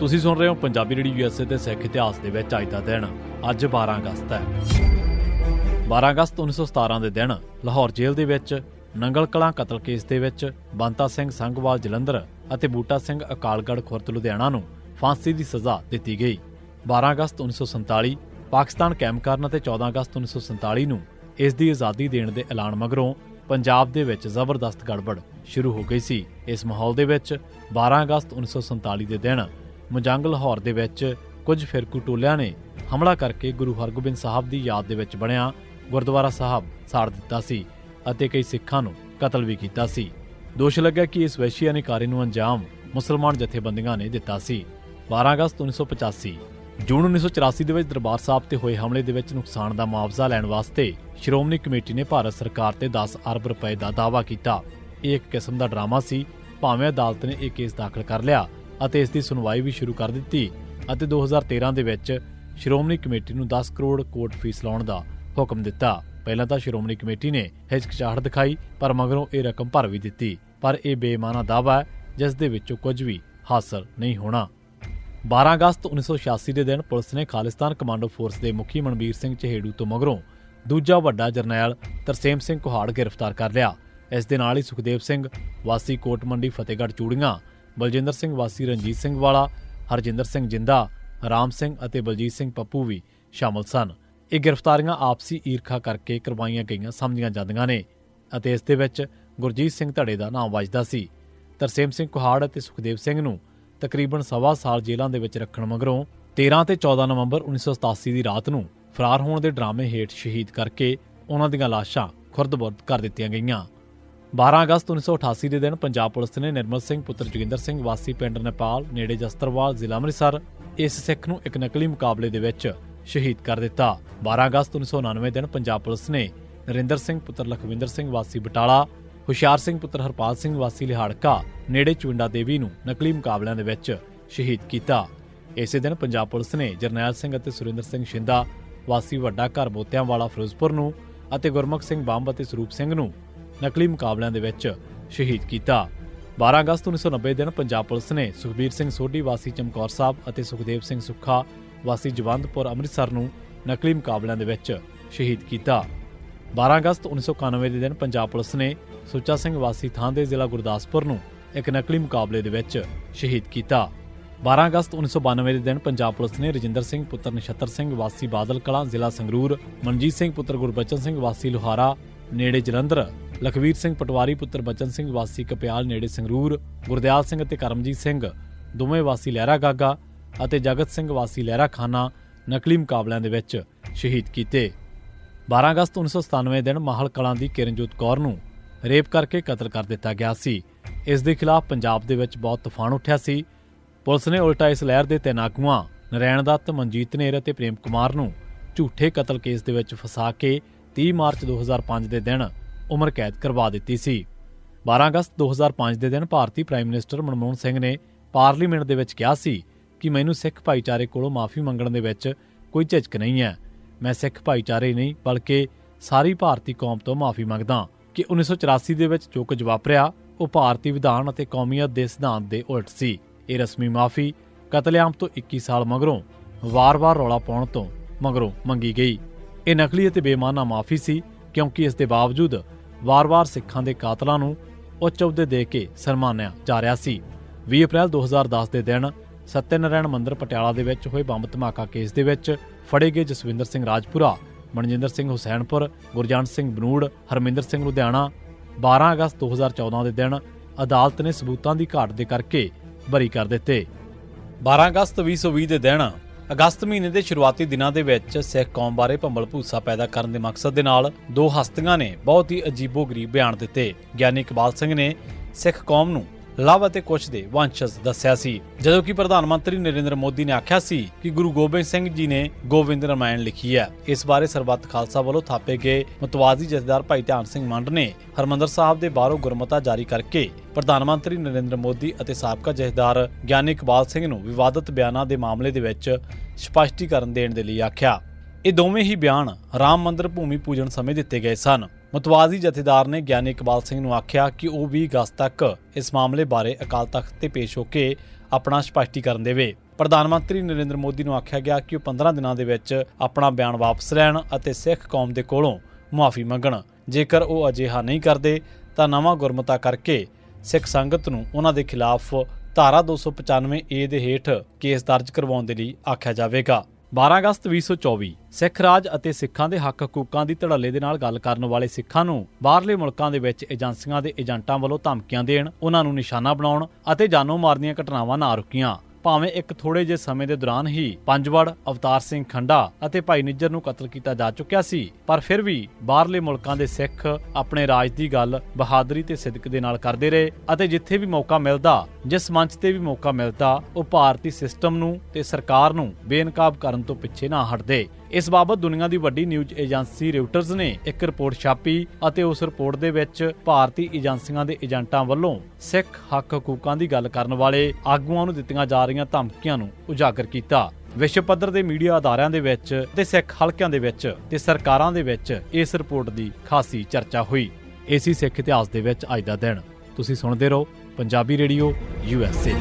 ਤੁਸੀਂ ਸੁਣ ਰਹੇ ਹੋ ਪੰਜਾਬੀ ਰੇਡੀਓ ਯੂਐਸਏ ਤੇ ਸਿੱਖ ਇਤਿਹਾਸ ਦੇ ਵਿੱਚ ਅੱਜ ਦਾ ਦਿਨ, ਅੱਜ 12 ਅਗਸਤ ਹੈ। 12 ਅਗਸਤ 1917 ਦੇ ਦਿਨ, ਲਾਹੌਰ ਜੇਲ੍ਹ ਦੇ ਵਿੱਚ ਨੰਗਲ ਕਲਾਂ ਕਤਲ ਕੇਸ ਦੇ ਵਿੱਚ ਬੰਤਾ ਸਿੰਘ ਸੰਘਵਾਲ ਜਲੰਧਰ ਅਤੇ ਬੂਟਾ ਸਿੰਘ ਅਕਾਲਗੜ੍ਹ ਖੁਰਦ, ਲੁਧਿਆਣਾ ਨੂੰ ਫਾਂਸੀ ਦੀ ਸਜ਼ਾ ਦਿੱਤੀ ਗਈ। 12 ਅਗਸਤ 1947 ਪਾਕਿਸਤਾਨ ਕਾਇਮ ਕਰਨ ਅਤੇ 14 ਅਗਸਤ 1947 ਨੂੰ ਇਸ ਦੀ ਆਜ਼ਾਦੀ ਦੇਣ ਦੇ ਐਲਾਨ ਮਗਰੋਂ ਪੰਜਾਬ ਦੇ ਵਿੱਚ ਜ਼ਬਰਦਸਤ ਗੜਬੜ ਸ਼ੁਰੂ ਹੋ ਗਈ ਸੀ। ਇਸ ਮਾਹੌਲ ਦੇ ਵਿੱਚ 12 ਅਗਸਤ 1947 ਦੇ ਦਿਨ ਮੁਜੰਗ ਲਾਹੌਰ ਦੇ ਵਿੱਚ ਕੁਝ ਫਿਰਕੂ ਟੋਲਿਆਂ ਨੇ ਹਮਲਾ ਕਰਕੇ ਗੁਰੂ ਹਰਗੋਬਿੰਦ ਸਾਹਿਬ ਦੀ ਯਾਦ ਦੇ ਵਿੱਚ ਬਣਿਆ ਗੁਰਦੁਆਰਾ ਸਾਹਿਬ ਸਾੜ ਦਿੱਤਾ ਸੀ ਅਤੇ ਕਈ ਸਿੱਖਾਂ ਨੂੰ ਕਤਲ ਵੀ ਕੀਤਾ ਸੀ। ਦੋਸ਼ ਲੱਗਾ ਕਿ ਇਸ ਵੈਸ਼ੀ ਕਾਰੇ ਨੂੰ ਅੰਜਾਮ ਮੁਸਲਮਾਨ ਜਥੇਬੰਦੀਆਂ ਨੇ ਦਿੱਤਾ ਸੀ। 12 ਅਗਸਤ 1985 ਜੂਨ 1984 ਦੇ ਵਿੱਚ ਦਰਬਾਰ ਸਾਹਿਬ ਤੇ ਹੋਏ ਹਮਲੇ ਦੇ ਵਿੱਚ ਨੁਕਸਾਨ ਦਾ ਮੁਆਵਜ਼ਾ ਲੈਣ ਵਾਸਤੇ ਸ਼੍ਰੋਮਣੀ ਕਮੇਟੀ ਨੇ ਭਾਰਤ ਸਰਕਾਰ ਤੇ 10 ਅਰਬ ਰੁਪਏ ਦਾ ਦਾਅਵਾ ਕੀਤਾ। ਇਹ ਇੱਕ ਕਿਸਮ ਦਾ ਡਰਾਮਾ ਸੀ, ਭਾਵੇਂ ਅਦਾਲਤ ਨੇ ਇਹ ਕੇਸ ਦਾਖਲ ਕਰ ਲਿਆ ਅਤੇ ਇਸ ਦੀ ਸੁਣਵਾਈ ਵੀ ਸ਼ੁਰੂ ਕਰ ਦਿੱਤੀ ਅਤੇ 2013 ਦੇ ਵਿੱਚ ਸ਼੍ਰੋਮਣੀ ਕਮੇਟੀ ਨੂੰ 10 ਕਰੋੜ ਕੋਟ ਫੀਸ ਲਾਉਣ ਦਾ ਹੁਕਮ ਦਿੱਤਾ। ਪਹਿਲਾਂ ਤਾਂ ਸ਼੍ਰੋਮਣੀ ਕਮੇਟੀ ਨੇ ਹਿਚਕਚਾਹਟ ਦਿਖਾਈ, ਪਰ ਮਗਰੋਂ ਇਹ ਰਕਮ ਭਰ ਵੀ ਦਿੱਤੀ। ਪਰ ਇਹ ਬੇਮਾਨਾ ਦਾਅਵਾ ਹੈ, ਜਿਸ ਦੇ ਵਿੱਚੋਂ ਕੁਝ ਵੀ ਹਾਸਲ ਨਹੀਂ ਹੋਣਾ। 12 ਅਗਸਤ 1986 ਦੇ ਦਿਨ ਪੁਲਿਸ ਨੇ ਖਾਲਿਸਤਾਨ ਕਮਾਂਡੋ ਫੋਰਸ ਦੇ ਮੁਖੀ ਮਨਵੀਰ ਸਿੰਘ ਚਹੇੜੂ ਤੋਂ ਮਗਰੋਂ ਦੂਜਾ ਵੱਡਾ ਜਰਨੈਲ ਤਰਸੇਮ ਸਿੰਘ ਕੁਹਾੜ ਗ੍ਰਿਫਤਾਰ ਕਰ ਲਿਆ। ਇਸ ਦੇ ਨਾਲ ਹੀ ਸੁਖਦੇਵ ਸਿੰਘ, ਵਾਸੀ ਕੋਟ ਮੰਡੀ ਫਤਿਹਗੜ੍ਹ ਚੂੜੀਆਂ ਬਲਜਿੰਦਰ ਸਿੰਘ ਵਾਸੀ, ਰਣਜੀਤ ਸਿੰਘ ਵਾਲਾ, ਹਰਜਿੰਦਰ ਸਿੰਘ ਜਿੰਦਾ, ਰਾਮ ਸਿੰਘ ਅਤੇ ਬਲਜੀਤ ਸਿੰਘ ਪੱਪੂ ਵੀ ਸ਼ਾਮਲ ਸਨ। ਇਹ ਗ੍ਰਿਫਤਾਰੀਆਂ ਆਪਸੀ ਈਰਖਾ ਕਰਕੇ ਕਰਵਾਈਆਂ ਗਈਆਂ ਸਮਝੀਆਂ ਜਾਂਦੀਆਂ ਨੇ ਅਤੇ ਇਸ ਦੇ ਵਿੱਚ ਗੁਰਜੀਤ ਸਿੰਘ ਧੜੇ ਦਾ ਨਾਮ ਵੱਜਦਾ ਸੀ। ਤਰਸੇਮ ਸਿੰਘ ਕੁਹਾੜ ਅਤੇ ਸੁਖਦੇਵ ਸਿੰਘ ਨੂੰ ਤਕਰੀਬਨ ਸਵਾ ਸਾਲ ਜੇਲ੍ਹਾਂ ਦੇ ਵਿੱਚ ਰੱਖਣ ਮਗਰੋਂ 13 ਤੇ 14 ਨਵੰਬਰ 1987 ਦੀ ਰਾਤ ਨੂੰ ਫਰਾਰ ਹੋਣ ਦੇ ਡਰਾਮੇ ਹੇਠ ਸ਼ਹੀਦ ਕਰਕੇ ਉਹਨਾਂ ਦੀਆਂ ਲਾਸ਼ਾਂ ਖੁਰਦ-ਬੁਰਦ ਕਰ ਦਿੱਤੀਆਂ ਗਈਆਂ। 12 ਅਗਸਤ 1988 ਦੇ ਦਿਨ ਪੰਜਾਬ ਪੁਲਿਸ ਨੇ ਨਿਰਮਲ ਸਿੰਘ, ਪੁੱਤਰ ਜੋਗਿੰਦਰ ਸਿੰਘ, ਵਾਸੀ ਪਿੰਡ ਨੇਪਾਲ, ਨੇੜੇ ਜਸਤਰਵਾਲ, ਜ਼ਿਲ੍ਹਾ ਅੰਮ੍ਰਿਤਸਰ ਇਸ ਸਿੱਖ ਨੂੰ ਇੱਕ ਨਕਲੀ ਮੁਕਾਬਲੇ ਦੇ ਵਿੱਚ ਸ਼ਹੀਦ ਕਰ ਦਿੱਤਾ। 12 ਅਗਸਤ 1999 ਦਿਨ ਪੰਜਾਬ ਪੁਲਿਸ ਨੇ ਨਰਿੰਦਰ ਸਿੰਘ, ਪੁੱਤਰ ਲਖਵਿੰਦਰ ਸਿੰਘ, ਵਾਸੀ ਬਟਾਲਾ, ਹੁਸ਼ਿਆਰ ਸਿੰਘ, ਪੁੱਤਰ ਹਰਪਾਲ ਸਿੰਘ, ਵਾਸੀ ਲਿਹਾੜਕਾ, ਨੇੜੇ ਚੁੰਡਾ ਦੇਵੀ ਨੂੰ ਨਕਲੀ ਮੁਕਾਬਲਿਆਂ ਦੇ ਵਿੱਚ ਸ਼ਹੀਦ ਕੀਤਾ। ਇਸੇ ਦਿਨ ਪੰਜਾਬ ਪੁਲਿਸ ਨੇ ਜਰਨੈਲ ਸਿੰਘ ਅਤੇ ਸੁਰਿੰਦਰ ਸਿੰਘ ਸ਼ਿੰਦਾ, ਵਾਸੀ ਵੱਡਾ ਘਰ ਮੋਤਿਆਂ ਵਾਲਾ ਫਿਰੋਜ਼ਪੁਰ ਨੂੰ ਅਤੇ ਗੁਰਮੁਖ ਸਿੰਘ ਬੰਬ ਅਤੇ ਸਰੂਪ ਸਿੰਘ ਨੂੰ ਨਕਲੀ ਮੁਕਾਬਲਿਆਂ ਦੇ ਵਿੱਚ ਸ਼ਹੀਦ ਕੀਤਾ। 12 ਅਗਸਤ 1990 ਦਿਨ ਪੰਜਾਬ ਪੁਲਿਸ ਨੇ ਸੁਖਬੀਰ ਸਿੰਘ ਸੋਢੀ, ਵਾਸੀ ਚਮਕੌਰ ਸਾਹਿਬ ਅਤੇ ਸੁਖਦੇਵ ਸਿੰਘ ਸੁੱਖਾ, ਵਾਸੀ ਜਵੰਦਪੁਰ ਅੰਮ੍ਰਿਤਸਰ ਨੂੰ ਨਕਲੀ ਮੁਕਾਬਲਿਆਂ ਦੇ ਵਿੱਚ ਸ਼ਹੀਦ ਕੀਤਾ। 12 ਅਗਸਤ 1991 ਦੇ ਦਿਨ ਪੰਜਾਬ ਪੁਲਿਸ ਨੇ ਸੁੱਚਾ ਸਿੰਘ ਵਾਸੀ ਥਾਂਦੇ ਜ਼ਿਲ੍ਹਾ ਗੁਰਦਾਸਪੁਰ ਨੂੰ ਇੱਕ ਨਕਲੀ ਮੁਕਾਬਲੇ ਦੇ ਵਿੱਚ ਸ਼ਹੀਦ ਕੀਤਾ। 12 ਅਗਸਤ 1992 ਦੇ ਦਿਨ ਪੰਜਾਬ ਪੁਲਿਸ ਨੇ ਰਜਿੰਦਰ ਸਿੰਘ, ਪੁੱਤਰ ਨਛੱਤਰ ਸਿੰਘ, ਵਾਸੀ ਬਾਦਲ ਕਲਾਂ, ਜ਼ਿਲ੍ਹਾ ਸੰਗਰੂਰ, ਮਨਜੀਤ ਸਿੰਘ, ਪੁੱਤਰ ਗੁਰਬਚਨ ਸਿੰਘ, ਵਾਸੀ ਲੋਹਾਰਾ, ਨੇੜੇ ਜਲੰਧਰ ਲਖਵੀਰ ਸਿੰਘ ਪਟਵਾਰੀ, ਪੁੱਤਰ ਬਚਨ ਸਿੰਘ, ਵਾਸੀ ਕਪਿਆਲ, ਨੇੜੇ ਸੰਗਰੂਰ, ਗੁਰਦਿਆਲ ਸਿੰਘ ਅਤੇ ਕਰਮਜੀਤ ਸਿੰਘ, ਦੋਵੇਂ ਵਾਸੀ ਲਹਿਰਾ ਗਾਗਾ ਅਤੇ ਜਗਤ ਸਿੰਘ ਵਾਸੀ ਲਹਿਰਾ ਖਾਨਾ ਨਕਲੀ ਮੁਕਾਬਲਿਆਂ ਦੇ ਵਿੱਚ ਸ਼ਹੀਦ ਕੀਤੇ। 12 ਅਗਸਤ 1997 ਦਿਨ ਮਾਹਲ ਕਲਾਂ ਦੀ ਕਿਰਨਜੋਤ ਕੌਰ ਨੂੰ ਰੇਪ ਕਰਕੇ ਕਤਲ ਕਰ ਦਿੱਤਾ ਗਿਆ ਸੀ। ਇਸ ਦੇ ਖਿਲਾਫ ਪੰਜਾਬ ਦੇ ਵਿੱਚ ਬਹੁਤ ਤੂਫਾਨ ਉੱਠਿਆ ਸੀ। ਪੁਲਿਸ ਨੇ ਉਲਟਾ ਇਸ ਲਹਿਰ ਦੇ ਤਿੰਨ ਆਗੂਆਂ, ਨਰੈਣ ਦੱਤ, ਮਨਜੀਤ ਨੇਰ ਅਤੇ ਪ੍ਰੇਮ ਕੁਮਾਰ ਨੂੰ ਝੂਠੇ ਕਤਲ ਕੇਸ ਦੇ ਵਿੱਚ ਫਸਾ ਕੇ 30 ਮਾਰਚ 2005 ਦੇ ਦਿਨ ਉਮਰ ਕੈਦ ਕਰਵਾ ਦਿੱਤੀ ਸੀ। 12 ਅਗਸਤ 2005 ਦੇ ਦਿਨ ਭਾਰਤੀ ਪ੍ਰਾਈਮ ਮਿਨਿਸਟਰ ਮਨਮੋਹਨ ਸਿੰਘ ਨੇ ਪਾਰਲੀਮੈਂਟ ਦੇ ਵਿੱਚ ਕਿਹਾ ਸੀ ਕਿ ਮੈਨੂੰ ਸਿੱਖ ਭਾਈਚਾਰੇ ਕੋਲੋਂ ਮਾਫੀ ਮੰਗਣ ਦੇ ਵਿੱਚ ਕੋਈ ਝਿਜਕ ਨਹੀਂ ਹੈ। ਮੈਂ ਸਿੱਖ ਭਾਈਚਾਰੇ ਨਹੀਂ, ਬਲਕਿ ਸਾਰੀ ਭਾਰਤੀ ਕੌਮ ਤੋਂ ਮਾਫੀ ਮੰਗਦਾ ਕਿ 1984 ਦੇ ਵਿੱਚ ਜੋ ਕੁਝ ਵਾਪਰਿਆ, ਉਹ ਭਾਰਤੀ ਵਿਧਾਨ ਅਤੇ ਕੌਮੀਅਤ ਦੇ ਸਿਧਾਂਤ ਦੇ ਉਲਟ ਸੀ। ਇਹ ਰਸਮੀ ਮਾਫੀ ਕਤਲੇਆਮ ਤੋਂ 21 ਸਾਲ ਮਗਰੋਂ ਵਾਰ-ਵਾਰ ਰੌਲਾ ਪਾਉਣ ਤੋਂ ਮਗਰੋਂ ਮੰਗੀ ਗਈ। ਇਹ ਨਕਲੀ ਅਤੇ ਬੇਮਾਨਾ ਮਾਫੀ ਸੀ, ਕਿਉਂਕਿ ਇਸ ਦੇ ਬਾਵਜੂਦ ਵਾਰ-ਵਾਰ ਸਿੱਖਾਂ ਦੇ ਕਾਤਲਾਂ ਨੂੰ ਉੱਚ ਅਹੁਦੇ ਦੇ ਕੇ ਸਨਮਾਨਿਆ ਜਾ ਰਿਹਾ ਸੀ। 20 ਅਪ੍ਰੈਲ 2010 ਦੇ ਦਿਨ ਸਤਿਆਨਾਰਾਇਣ ਮੰਦਿਰ ਪਟਿਆਲਾ ਦੇ ਵਿੱਚ ਹੋਏ ਬੰਬ ਧਮਾਕਾ ਕੇਸ ਦੇ ਵਿੱਚ ਫੜੇ ਗਏ ਜਸਵਿੰਦਰ ਸਿੰਘ ਰਾਜਪੁਰਾ, ਮਨਜਿੰਦਰ ਸਿੰਘ ਹੁਸੈਨਪੁਰ, ਗੁਰਜੰਟ ਸਿੰਘ ਬਨੂੜ, ਹਰਮਿੰਦਰ ਸਿੰਘ ਲੁਧਿਆਣਾ। 12 ਅਗਸਤ 2014 ਦੇ ਦਿਨ ਅਦਾਲਤ ਨੇ ਸਬੂਤਾਂ ਦੀ ਘਾਟ ਦੇ ਕਰਕੇ ਬਰੀ ਕਰ ਦਿੱਤੇ। 12 ਅਗਸਤ 2020 ਦੇ ਦਿਨ ਅਗਸਤ ਮਹੀਨੇ ਦੇ ਸ਼ੁਰੂਆਤੀ ਦਿਨਾਂ ਦੇ ਵਿੱਚ ਸਿੱਖ ਕੌਮ ਬਾਰੇ ਭੰਬਲ ਭੂਸਾ ਪੈਦਾ ਕਰਨ ਦੇ ਮਕਸਦ ਦੇ ਨਾਲ ਦੋ ਹਸਤੀਆਂ ਨੇ ਬਹੁਤ ਹੀ ਅਜੀਬੋ-ਗਰੀਬ ਬਿਆਨ ਦਿੱਤੇ। ਗਿਆਨੀ ਇਕਬਾਲ ਸਿੰਘ ਨੇ ਸਿੱਖ ਕੌਮ ਨੂੰ ਲਵ ਅਤੇ ਕੁਸ਼ ਦੇ ਵੰਸ਼ਜ ਦੱਸਿਆ ਸੀ। ਜਦੋਂ ਕਿ ਪ੍ਰਧਾਨ ਮੰਤਰੀ ਨਰਿੰਦਰ ਮੋਦੀ ਨੇ ਆਖਿਆ ਸੀ ਕਿ ਗੁਰੂ ਗੋਬਿੰਦ ਸਿੰਘ ਜੀ ਨੇ ਗੋਬਿੰਦ ਰਾਮਾਇਣ ਲਿਖੀ ਹੈ। ਇਸ ਬਾਰੇ ਸਰਬੱਤ ਖਾਲਸਾ ਵੱਲੋਂ ਥਾਪੇ ਗਏ ਮਤਵਾਜ਼ੀ ਜਥੇਦਾਰ ਭਾਈ ਧਿਆਨ ਸਿੰਘ ਮੰਡ ਨੇ ਹਰਮੰਦਰ ਸਾਹਿਬ ਦੇ ਬਾਹਰੋਂ ਗੁਰਮਤਾ ਜਾਰੀ ਕਰਕੇ ਪ੍ਰਧਾਨ ਮੰਤਰੀ ਨਰਿੰਦਰ ਮੋਦੀ ਅਤੇ ਸਾਬਕਾ ਜਥੇਦਾਰ ਗਿਆਨੀ ਇਕਬਾਲ ਸਿੰਘ ਨੂੰ ਵਿਵਾਦਤ ਬਿਆਨਾਂ ਦੇ ਮਾਮਲੇ ਦੇ ਵਿੱਚ ਸਪਸ਼ਟੀਕਰਨ ਦੇਣ ਦੇ ਲਈ ਆਖਿਆ, ਇਹ ਦੋਵੇਂ ਹੀ ਬਿਆਨ ਰਾਮ ਮੰਦਿਰ ਭੂਮੀ ਪੂਜਣ ਸਮੇਂ ਦਿੱਤੇ ਗਏ ਸਨ। ਮਤਵਾਜ਼ੀ ਜਥੇਦਾਰ ਨੇ ਗਿਆਨੀ ਇਕਬਾਲ ਸਿੰਘ ਨੂੰ ਆਖਿਆ ਕਿ ਉਹ 20 ਅਗਸਤ ਤੱਕ ਇਸ ਮਾਮਲੇ ਬਾਰੇ ਅਕਾਲ ਤਖਤ ਤੇ ਪੇਸ਼ ਹੋ ਕੇ ਆਪਣਾ ਸਪਸ਼ਟੀਕਰਨ ਦੇਵੇ। ਪ੍ਰਧਾਨ ਮੰਤਰੀ ਨਰਿੰਦਰ ਮੋਦੀ ਨੂੰ ਆਖਿਆ ਗਿਆ ਕਿ ਉਹ 15 ਦਿਨਾਂ ਦੇ ਵਿੱਚ ਆਪਣਾ ਬਿਆਨ ਵਾਪਸ ਲੈਣ ਅਤੇ ਸਿੱਖ ਕੌਮ ਦੇ ਕੋਲੋਂ ਮੁਆਫੀ ਮੰਗਣ। ਜੇਕਰ ਉਹ ਅਜਿਹਾ ਨਹੀਂ ਕਰਦੇ, ਤਾਂ ਨਵਾਂ ਗੁਰਮਤਾ ਕਰਕੇ ਸਿੱਖ ਸੰਗਤ ਨੂੰ ਉਹਨਾਂ ਦੇ ਖਿਲਾਫ ਧਾਰਾ 295 ਏ ਦੇ ਹੇਠ ਕੇਸ ਦਰਜ ਕਰਵਾਉਣ ਦੇ ਲਈ ਆਖਿਆ ਜਾਵੇਗਾ। 12 ਅਗਸਤ 2024 ਸਿੱਖ ਰਾਜ ਅਤੇ ਸਿੱਖਾਂ ਦੇ ਹੱਕ ਹਕੂਕਾਂ ਦੀ ਧੜੱਲੇ ਦੇ ਨਾਲ ਗੱਲ ਕਰਨ ਵਾਲੇ ਸਿੱਖਾਂ ਨੂੰ ਬਾਹਰਲੇ ਮੁਲਕਾਂ ਦੇ ਵਿੱਚ ਏਜੰਸੀਆਂ ਦੇ ਏਜੰਟਾਂ ਵੱਲੋਂ ਧਮਕੀਆਂ ਦੇਣ, ਉਹਨਾਂ ਨੂੰ ਨਿਸ਼ਾਨਾ ਬਣਾਉਣ ਅਤੇ ਜਾਨੋਂ ਮਾਰ ਦੀਆਂ ਘਟਨਾਵਾਂ ਨਾ ਰੁਕੀਆਂ। ਭਾਵੇਂ ਇੱਕ ਥੋੜੇ ਜਿਹੇ ਸਮੇਂ ਦੇ ਦੌਰਾਨ ਹੀ ਪੰਜਵੜ, ਅਵਤਾਰ ਸਿੰਘ ਖੰਡਾ ਅਤੇ ਭਾਈ ਨਿੱਜਰ ਨੂੰ ਕਤਲ ਕੀਤਾ ਜਾ ਚੁੱਕਿਆ ਸੀ, ਪਰ ਫਿਰ ਵੀ ਬਾਹਰਲੇ ਮੁਲਕਾਂ ਦੇ ਸਿੱਖ ਆਪਣੇ ਰਾਜ ਦੀ ਗੱਲ ਬਹਾਦਰੀ ਤੇ ਸਿਦਕ ਦੇ ਨਾਲ ਕਰਦੇ ਰਹੇ ਅਤੇ ਜਿੱਥੇ ਵੀ ਮੌਕਾ ਮਿਲਦਾ ਜਿਸ ਮੰਚ ਤੇ ਵੀ ਮੌਕਾ ਮਿਲਦਾ, ਉਹ ਭਾਰਤੀ ਸਿਸਟਮ ਨੂੰ ਤੇ ਸਰਕਾਰ ਨੂੰ ਬੇਨਕਾਬ ਕਰਨ ਤੋਂ ਪਿੱਛੇ ਨਾ ਹਟਦੇ। ਇਸ ਬਾਬਤ ਦੁਨੀਆ ਦੀ ਵੱਡੀ ਨਿਊਜ਼ ਏਜੰਸੀ ਰਿਊਟਰਸ ਨੇ ਇੱਕ ਰਿਪੋਰਟ ਛਾਪੀ ਅਤੇ ਉਸ ਰਿਪੋਰਟ ਦੇ ਵਿੱਚ ਭਾਰਤੀ ਏਜੰਸੀਆਂ ਦੇ ਏਜੰਟਾਂ ਵੱਲੋਂ ਸਿੱਖ ਹੱਕ ਹਕੂਕਾਂ ਦੀ ਗੱਲ ਕਰਨ ਵਾਲੇ ਆਗੂਆਂ ਨੂੰ ਦਿੱਤੀਆਂ ਜਾ ਰਹੀਆਂ ਧਮਕੀਆਂ ਨੂੰ ਉਜਾਗਰ ਕੀਤਾ। ਵਿਸ਼ਵ ਪੱਧਰ ਦੇ ਮੀਡੀਆ ਅਦਾਰਿਆਂ ਦੇ ਵਿੱਚ ਤੇ ਸਿੱਖ ਹਲਕਿਆਂ ਦੇ ਵਿੱਚ ਤੇ ਸਰਕਾਰਾਂ ਦੇ ਵਿੱਚ ਇਸ ਰਿਪੋਰਟ ਦੀ ਖਾਸੀ ਚਰਚਾ ਹੋਈ। ਏਸੀ ਸਿੱਖ ਇਤਿਹਾਸ ਦੇ ਵਿੱਚ ਅੱਜ ਦਾ ਦਿਨ। ਤੁਸੀਂ ਸੁਣਦੇ ਰਹੋ ਪੰਜਾਬੀ ਰੇਡੀਓ ਯੂਐਸਏ